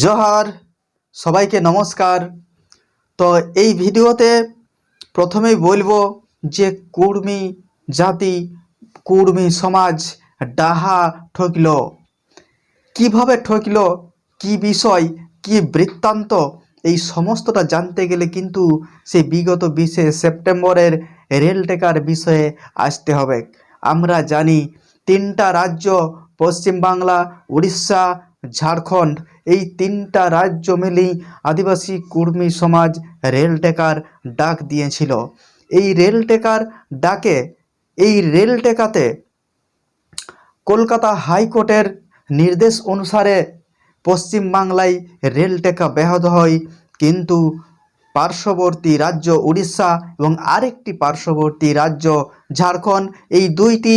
জোহার, সবাইকে নমস্কার। তো এই ভিডিওতে প্রথমেই বলব যে কুর্মী জাতি, কুর্মী সমাজ ডাহা ঠকল। কীভাবে ঠকল, কি বিষয়, কি বৃত্তান্ত, এই সমস্তটা জানতে গেলে কিন্তু সে বিগত বিশে সেপ্টেম্বরের রেল টেকার বিষয়ে আসতে হবে। আমরা জানি তিনটা রাজ্য, পশ্চিমবাংলা, উড়িষ্যা, ঝাড়খণ্ড এই তিনটা রাজ্য মিলেই আদিবাসী কুর্মী সমাজ রেল টেকার ডাক দিয়েছিল। এই রেল টেকার ডাকে, এই রেল টেকাতে কলকাতা হাইকোর্টের নির্দেশ অনুসারে পশ্চিমবাংলায় রেল টেকা ব্যাহত হয়। কিন্তু পার্শ্ববর্তী রাজ্য উড়িষ্যা এবং আরেকটি পার্শ্ববর্তী রাজ্য ঝাড়খণ্ড, এই দুইটি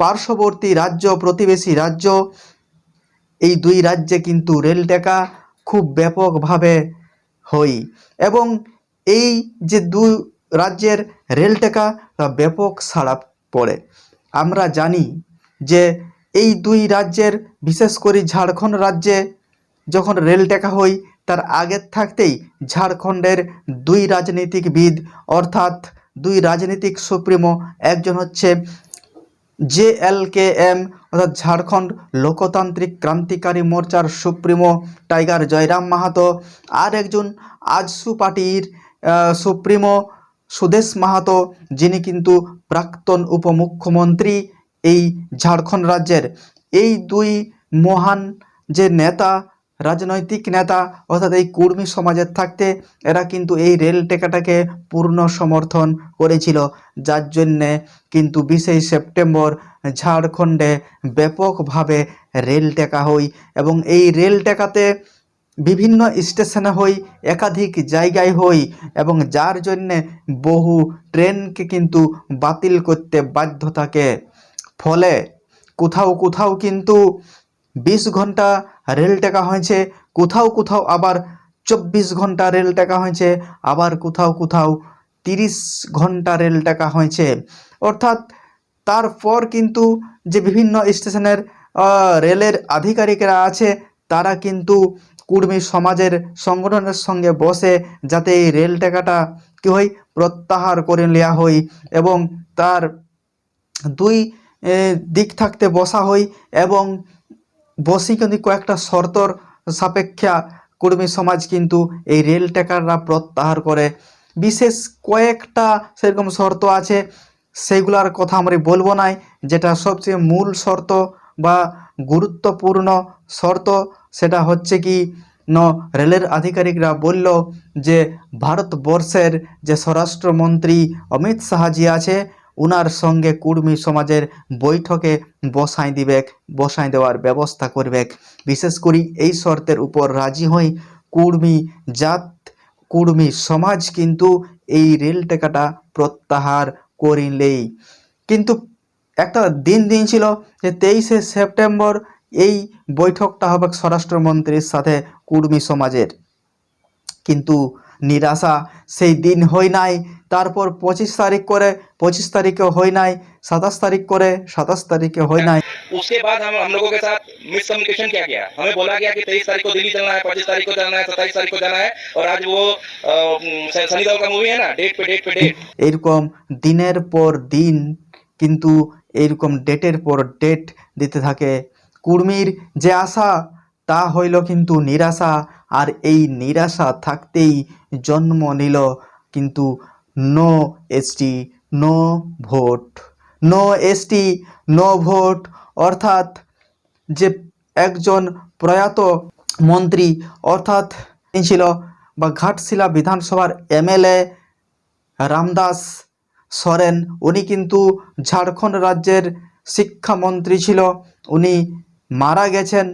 পার্শ্ববর্তী রাজ্য প্রতিবেশী রাজ্য এই দুই রাজ্যে কিন্তু রেল টেকা খুব ব্যাপকভাবে হই এবং এই যে দুই রাজ্যের রেল টেকা ব্যাপক সাড়া পড়ে। আমরা জানি যে এই দুই রাজ্যের, বিশেষ করে ঝাড়খণ্ড রাজ্যে যখন রেল টেকা হই, তার আগের থাকতেই ঝাড়খণ্ডের দুই রাজনীতিকবিদ অর্থাৎ দুই রাজনীতিক সুপ্রিমো, একজন হচ্ছে জে এল কে এম অর্থাৎ ঝাড়খণ্ড লোকতান্ত্রিক ক্রান্তিকারী মোর্চার সুপ্রিমো টাইগার জয়রাম মাহাতো আর একজন আজসু পার্টির সুপ্রিমো সুদেশ মাহাতো, যিনি কিন্তু প্রাক্তন উপমুখ্যমন্ত্রী এই ঝাড়খণ্ড রাজ্যের। এই দুই মহান যে নেতা রাজনৈতিক নেতা অর্থাৎ এই কুর্মী সমাজের থাকতে এরা কিন্তু এই রেল টেকাটাকে পূর্ণ সমর্থন করেছিল। যার জন্যে কিন্তু বিশে সেপ্টেম্বর, ঝাড়খণ্ডে ব্যাপকভাবে রেল টেকা হই এবং এই রেল টেকাতে বিভিন্ন স্টেশনে হই, একাধিক জায়গায় হই এবং যার জন্যে বহু ট্রেনকে কিন্তু বাতিল করতে বাধ্য থাকে। ফলে কোথাও কোথাও কিন্তু বিশ ঘণ্টা রেল টেকা হয়েছে, কোথাও কোথাও আবার চব্বিশ ঘণ্টা রেল টেকা হয়েছে, আবার কোথাও কোথাও তিরিশ ঘণ্টা রেল টেকা হয়েছে। অর্থাৎ তারপর কিন্তু যে বিভিন্ন স্টেশনের রেলের আধিকারিকরা আছে, তারা কিন্তু কুর্মী সমাজের সংগঠনের সঙ্গে বসে যাতে এই রেল টেকাটা কি হয়, প্রত্যাহার করে নেওয়া হয় এবং তার দুই দিক থাকতে বসা হয় এবং বসে কিন্তু কয়েকটা শর্তর সাপেক্ষা কুর্মী সমাজ কিন্তু এই রেল টেকাররা প্রত্যাহার করে। বিশেষ কয়েকটা সেরকম শর্ত আছে সেইগুলার কথা আমরা বলব নাই, যেটা সবচেয়ে মূল শর্ত বা গুরুত্বপূর্ণ শর্ত। সেটা হচ্ছে কি, ন, রেলের আধিকারিকরা বলল যে, ভারতবর্ষের যে স্বরাষ্ট্রমন্ত্রী অমিত শাহজি আছে উনার সঙ্গে কুর্মী সমাজের বৈঠকে বসাই দিবেক, বসাই দেওয়ার ব্যবস্থা করবেক। বিশেষ করে এই শর্তের উপর রাজি হই কুর্মী জাত, কুর্মী সমাজ কিন্তু এই রেল টেকাটা প্রত্যাহার করিলেই। কিন্তু একটা দিন দিন ছিল যে তেইশে সেপ্টেম্বর এই বৈঠকটা হবে স্বরাষ্ট্রমন্ত্রীর সাথে কুর্মী সমাজের। কিন্তু নিরাশা সেই দিন হই নাই তারপর পঁচিশ তারিখ করে পঁচিশ তারিখে হই নাই সাতাশ তারিখ করে সাতাশ তারিখে হই নাই उसके बाद हम हम लोगों के साथ मिसकम्युनिकेशन किया गया हमें बोला गया कि तेईस तारीख को दिल्ली चलना है पच्चीस तारीख को जाना है सत्ताईस तारीख को जाना है और आज वो अ, स- सनी देओल का मूवी है ना डेट पे डेट पे डेट এরকম দিনের পর দিন কিন্তু এরকম ডেটের পর ডেট দিতে থাকে কুর্মীর যে আশা তা হইল কিন্তু নিরাশা আর এই নিরাশা থাকতেই জন্ম নিল কিন্তু no ST, no vote. No ST, no vote অর্থাৎ যে একজন প্রয়াত মন্ত্রী অর্থাৎ ছিল বা ঘাটশিলা বিধানসভার এমএলএ রামদাস সরেন, উনি কিন্তু ঝাড়খণ্ড রাজ্যের শিক্ষামন্ত্রী ছিল। উনি মারা গেছেন,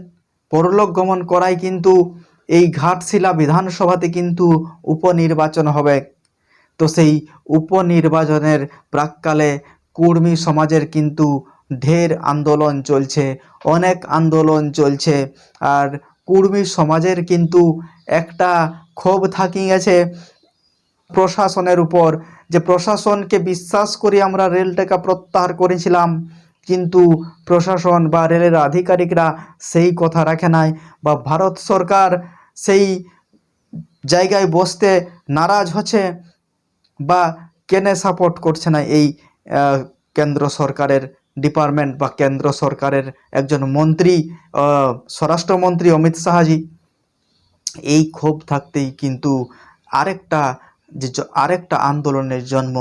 পরলোক গমন করায় কিন্তু এই ঘাটশিলা বিধানসভাতে কিন্তু উপনির্বাচন হবে। তো সেই উপনির্বাচনের প্রাককালে কুর্মী সমাজের কিন্তু ঢের আন্দোলন চলছে, অনেক আন্দোলন চলছে। আর কুর্মী সমাজের কিন্তু একটা ক্ষোভ থাকি গেছে প্রশাসনের উপর যে প্রশাসনকে বিশ্বাস করে আমরা রেল টেকা প্রত্যাহার করেছিলাম, কিন্তু প্রশাসন বা রেলের আধিকারিকরা সেই কথা রাখে নাই বা ভারত সরকার সেই জায়গায় বসতে নারাজ হচ্ছে বা কেনে সাপোর্ট করছে না এই কেন্দ্র সরকারের ডিপার্টমেন্ট বা কেন্দ্র সরকারের একজন মন্ত্রী স্বরাষ্ট্রমন্ত্রী অমিত শাহজি। এই ক্ষোভ থাকতেই কিন্তু আরেকটা যে আরেকটা আন্দোলনের জন্ম,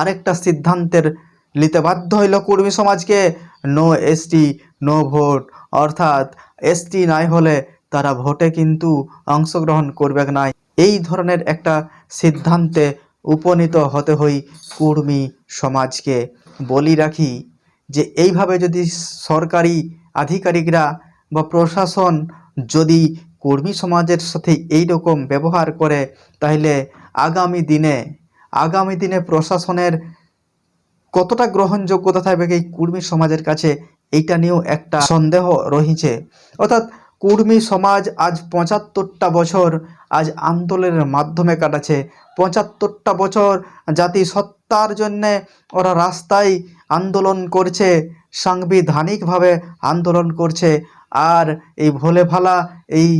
আরেকটা সিদ্ধান্তের নিতে বাধ্য হইল কর্মী সমাজকে। নো এসটি নো ভোট, অর্থাৎ এসটি নাই হলে তারা ভোটে কিন্তু অংশগ্রহণ করবে না। এই ধরনের একটা সিদ্ধান্তে উপনীত হতে হই কুর্মী সমাজকে। বলি রাখি যে, এইভাবে যদি সরকারি আধিকারিকরা বা প্রশাসন যদি কর্মী সমাজের সাথে এই রকম ব্যবহার করে, তাহলে আগামী দিনে আগামী দিনে প্রশাসনের কতটা গ্রহণযোগ্যতা থাকবে এই কুর্মী সমাজের কাছে, এইটা নিয়েও একটা সন্দেহ রহিছে। অর্থাৎ কুর্মী সমাজ আজ পঁচাত্তরটা বছর, আজ আন্দোলনের মাধ্যমে কাটাচ্ছে। পঁচাত্তরটা বছর জাতি সত্তার জন্যে ওরা রাস্তায় আন্দোলন করছে, সাংবিধানিকভাবে আন্দোলন করছে। আর এই ভোলে ভালা এই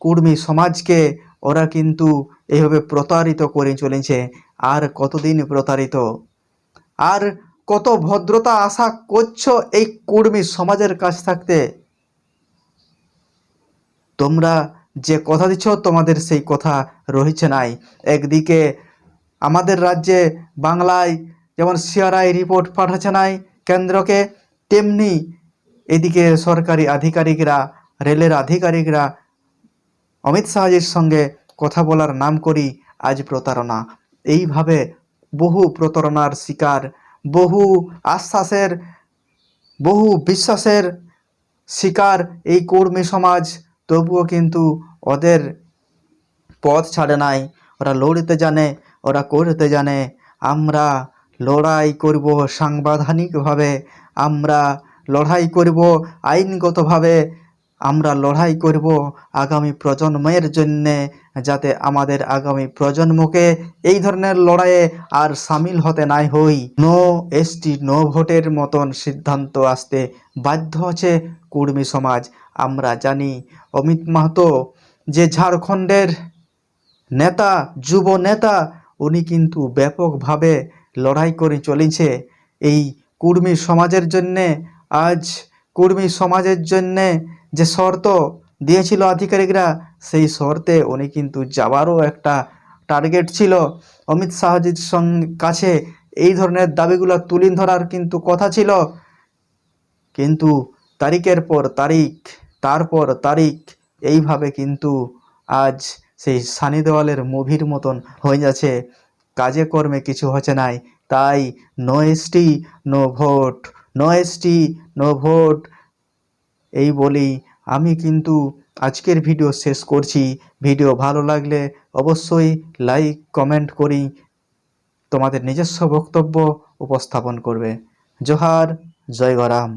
কুর্মী সমাজকে ওরা কিন্তু এইভাবে প্রতারিত করে চলেছে। আর কতদিন প্রতারিত? আর কত ভদ্রতা আশা করছ এই কুর্মী সমাজের কাছ থাকতে? তোমরা যে কথা দিচ্ছ তোমাদের সেই কথা রয়েছে নাই। একদিকে আমাদের রাজ্যে বাংলায় যেমন সিআরআই রিপোর্ট পাঠাচ্ছে নাই কেন্দ্রকে, তেমনি এদিকে সরকারি আধিকারিকরা, রেলের আধিকারিকরা অমিত শাহজির সঙ্গে কথা বলার নাম করি আজ প্রতারণা। এইভাবে বহু প্রতারণার শিকার, বহু আশ্বাসের, বহু বিশ্বাসের শিকার এই কর্মী সমাজ তবুও কিন্তু ওদের পথ ছাড়ে নাই। ওরা লড়তে জানে, ওরা করতে জানে। আমরা লড়াই করব সাংবিধানিকভাবে, আমরা লড়াই করব আইনগতভাবে। আমরা লড়াই করব আগামী প্রজন্মের জন্যে, যাতে আমাদের আগামী প্রজন্মকে এই ধরনের লড়াইয়ে আর সামিল হতে নাই হই। নো এসটি, নো ভোটের মতন সিদ্ধান্ত আসতে বাধ্য হচ্ছে কুর্মী সমাজ। আমরা জানি, অমিত মাহাতো যে ঝাড়খণ্ডের নেতা, যুব নেতা, উনি কিন্তু ব্যাপকভাবে লড়াই করে চলেছে। এই কুর্মী সমাজের জন্যে আজ কুর্মী সমাজের জন্যে যে শর্ত দিয়েছিল আধিকারিকরা, সেই শর্তে উনি কিন্তু যাওয়ারও একটা টার্গেট ছিল। অমিত শাহজির সঙ্গে কাছে এই ধরনের দাবিগুলো তুলে ধরার কিন্তু কথা ছিল। কিন্তু তারিখের পর তারিখ, তারপর তারিখ, এইভাবে কিন্তু আজ সেই সানি দেওয়ালের মুভির মতন হয়ে যাচ্ছে। কাজে কর্মে কিছু হচ্ছে নাই, তাই no ST no vote no ST no vote এই বলেই আমি কিন্তু আজকের ভিডিও শেষ করছি। ভিডিও ভালো লাগলে অবশ্যই লাইক, কমেন্ট করি। তোমাদের নিজস্ব বক্তব্য উপস্থাপন করবে। জোহার, জয় গরাম।